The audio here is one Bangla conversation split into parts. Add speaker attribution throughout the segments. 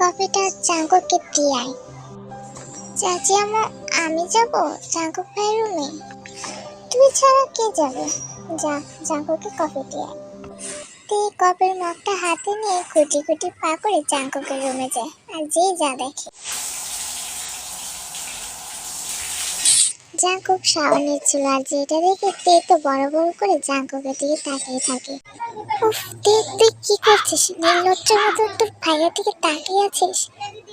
Speaker 1: কফিটা চাঙ্কুককে দিয়ে আয় চাচি আমার আমি যাব চাঙ্কুক ভাই রুমে? তুই ছাড়া কে যাবে? যা চাঙ্কুকে কফি দিয়ে আয় তে কপের মগটা হাতে নিয়ে খুঁটি খুঁটি পা করে চাঙ্কুকের রুমে যায়, আর যে যা দেখে। জাঙ্কুক শাওয়ার ছিল আর যেটা দেখে তে তো বড় বড় করে জাঙ্কুকের দিকে তাকিয়ে থাকে। উফ, তে, তুই কি করছিস? নীলনচ্চার মতন তোর ভাইয়ের দিকে তাকিয়ে আছিস?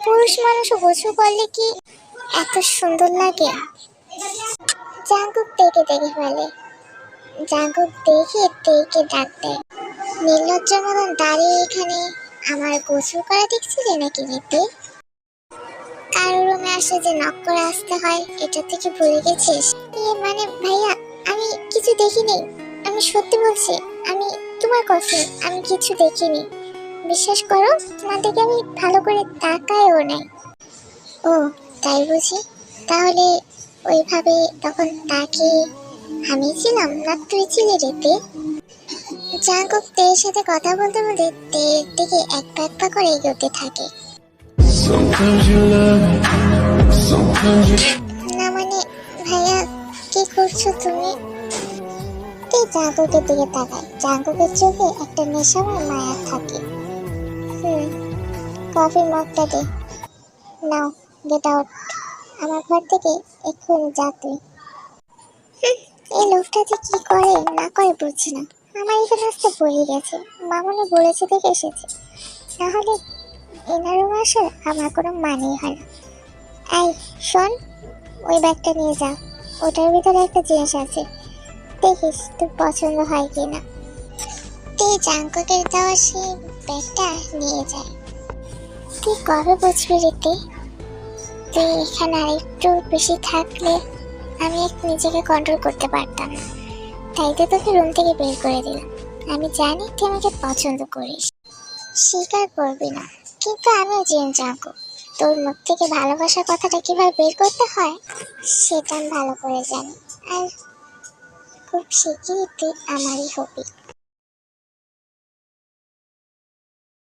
Speaker 1: পুরুষ মানুষ গোসল করলে কি এত সুন্দর লাগে? জাঙ্কুক তেকে দেখে ফেলে জাঙ্কুক দেখে তেকে ডাক দেয়। নীলনচ্চার মতন দাঁড়িয়ে এখানে আমার গোসল করা দেখছিলি নাকি কারও রুমে আসলে যে নক করে আসতে হয়, এটা থেকে ভুলে গেছিস? মানে ভাইয়া, আমি কিছু দেখিনি। আমি সত্যি বলছি, আমি তোমার কথা, আমি কিছু দেখিনি। বিশ্বাস করো, তোমাদেরকে আমি ভালো করে তাকায়ও নাই। ও, তাই বুঝি? তাহলে ওইভাবে তখন তাকে আমি ছিলাম না তুই ছিলি রেতে? জাঙ্কুক তের সাথে কথা বলতে বলতে তের দিকে এক পা এক পা করে এগোতে থাকে। না মানে ভাইয়া, কি করছ তুমি? এই জাঙ্কুকের দিকে তাকায়। জাঙ্কুকের চোখে একটা নেশাময় মায়া থাকে। হুম কফি মগটা নাও গেট আমার ঘর থেকে এক্ষুনি যা তুই। এই লোকটা কি করে, না করে বুঝছি আমার এখানে আসতে বলে গেছে। মামনি বলেছে দেখে এসেছে। নাহলে এনার রুমে আসার আমার কোনো মানেই হয় না। এই, শোন, ওই ব্যাগটা নিয়ে যা। ওটার ভিতরে একটা জিনিস আছে। দেখিস তোর পছন্দ হয় কিনা তুই জাঙ্কুকের দেওয়া সেই ব্যাগটা নিয়ে যায় তুই কবে বুঝবি রিতে তুই এখানে আর একটু বেশি থাকলে আমি এক নিজেকে কন্ট্রোল করতে পারতাম না। তাই তো তোকে রুম থেকে বের করে দিলাম। আমি জানি তুই আমাকে পছন্দ করিস। স্বীকার করবি না। কিন্তু আমি জেন যাব। তোর মুখ থেকে ভালোবাসার কথাটা কীভাবে বের করতে হয়, সেটা আমি ভালো করে জানি। আর খুব শিগগিরই তুই আমারই হবি।